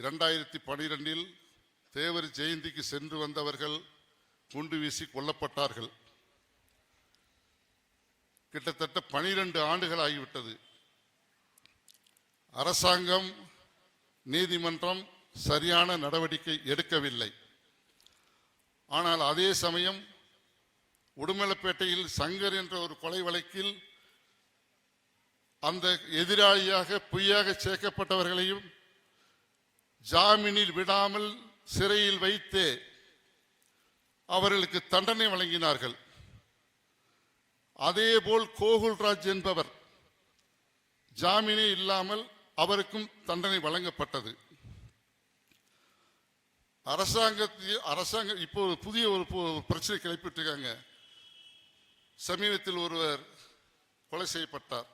இரண்டாயிரத்தி பனிரெண்டில் தேவர் ஜெயந்திக்கு சென்று வந்தவர்கள் குண்டு வீசி கொல்லப்பட்டார்கள். கிட்டத்தட்ட பனிரெண்டு ஆண்டுகள் ஆகிவிட்டது அரசாங்கம் நீதிமன்றம் சரியான நடவடிக்கை எடுக்கவில்லை. ஆனால் அதே சமயம் உடுமலைப்பேட்டையில் சங்கர் என்ற ஒரு கொலை வழக்கில் அந்த எதிராளியாக பொய்யாக சேர்க்கப்பட்டவர்களையும் ஜாமீனில் விடாமல் சிறையில் வைத்தே அவர்களுக்கு தண்டனை வழங்கினார்கள். அதேபோல் கோகுல்ராஜ் என்பவர் ஜாமீனே இல்லாமல் அவருக்கும் தண்டனை வழங்கப்பட்டது. அரசாங்கத்தில் அரசாங்கம் இப்போ ஒரு புதிய ஒரு பிரச்சனை கிளப்பிட்டிருக்காங்க. சமீபத்தில் ஒருவர் கொலை செய்யப்பட்டார்.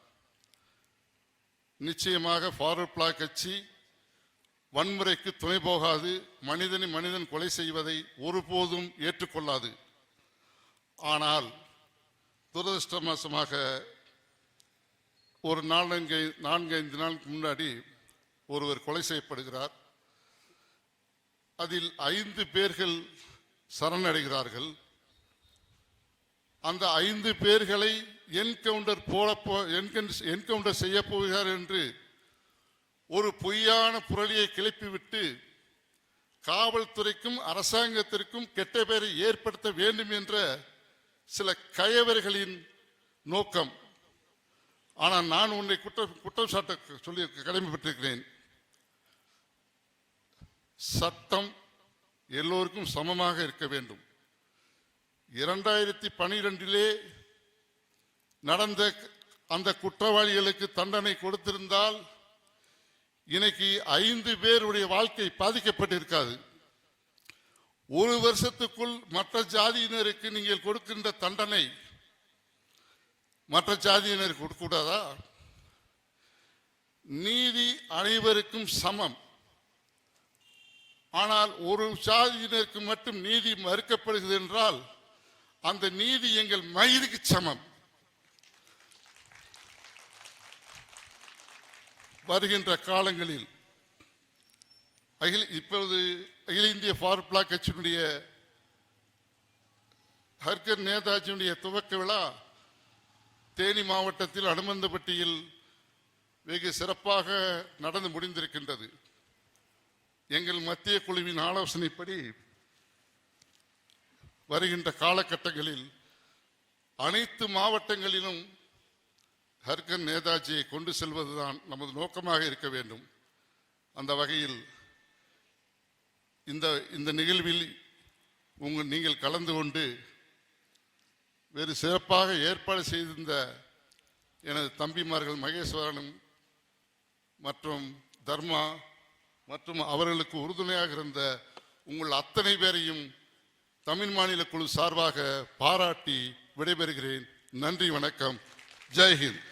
நிச்சயமாக ஃபார்வர்ட் பிளாக் கட்சி வன்முறைக்கு துணை போகாது மனிதனை மனிதன் கொலை செய்வதை ஒருபோதும் ஏற்றுக்கொள்ளாது. ஆனால் துரதிருஷ்டவசமாக ஒரு நான்கு நான்கு ஐந்து நாளுக்கு முன்னாடி ஒருவர் கொலை செய்யப்படுகிறார். அதில் ஐந்து பேர்கள் சரணடைகிறார்கள். அந்த ஐந்து பேர்களை என்கவுண்டர் போட என்கவுண்டர் செய்ய போகிறார் என்று ஒரு பொய்யான புரளியை கிளப்பிவிட்டு காவல்துறைக்கும் அரசாங்கத்திற்கும் கெட்ட பெயரை ஏற்படுத்த வேண்டும் என்ற சில கயவர்களின் நோக்கம். ஆனால் நான் உன்னை குற்றம் குற்றம் சாட்ட சொல்லி கடமைப்பட்டிருக்கிறேன். சட்டம் எல்லோருக்கும் சமமாக இருக்க வேண்டும். இரண்டாயிரத்தி பனிரெண்டிலே நடந்த அந்த குற்றவாளிகளுக்கு தண்டனை கொடுத்திருந்தால் இன்னைக்கு ஐந்து பேருடைய வாழ்க்கை பாதிக்கப்பட்டிருக்காது. ஒரு வருஷத்துக்குள் மற்ற ஜாதியினருக்கு நீங்கள் கொடுக்கின்ற தண்டனை மற்ற ஜாதியினருக்கு கொடுக்கூடாதா நீதி அனைவருக்கும் சமம். ஆனால் ஒரு சாதியினருக்கு மட்டும் நீதி மறுக்கப்படுகிறது என்றால் அந்த நீதி எங்கள் மயிருக்கு சமம். வருகின்ற காலங்களில் அகில இப்பொழுது அகில இந்திய ஃபார் பிளாக் கட்சியினுடைய ஹர்கர் நேதாஜியுடைய துவக்க விழா தேனி மாவட்டத்தில் அனுமந்தப்பட்டியில் வெகு சிறப்பாக நடந்து முடிந்திருக்கின்றது. எங்கள் மத்திய குழுவின் ஆலோசனைப்படி வருகின்ற காலகட்டங்களில் அனைத்து மாவட்டங்களிலும் ஹர்கன் நேதாஜியை கொண்டு செல்வதுதான் நமது நோக்கமாக இருக்க வேண்டும். அந்த வகையில் இந்த இந்த நிகழ்வில் உங்கள் நீங்கள் கலந்து கொண்டு வேறு சிறப்பாக ஏற்பாடு செய்திருந்த எனது தம்பிமார்கள் மகேஸ்வரனும் மற்றும் தர்மா மற்றும் அவர்களுக்கு உறுதுணையாக இருந்த உங்கள் அத்தனை பேரையும் தமிழ் மாநில குழு சார்பாக பாராட்டி விடைபெறுகிறேன். நன்றி வணக்கம். ஜெய்ஹிந்த்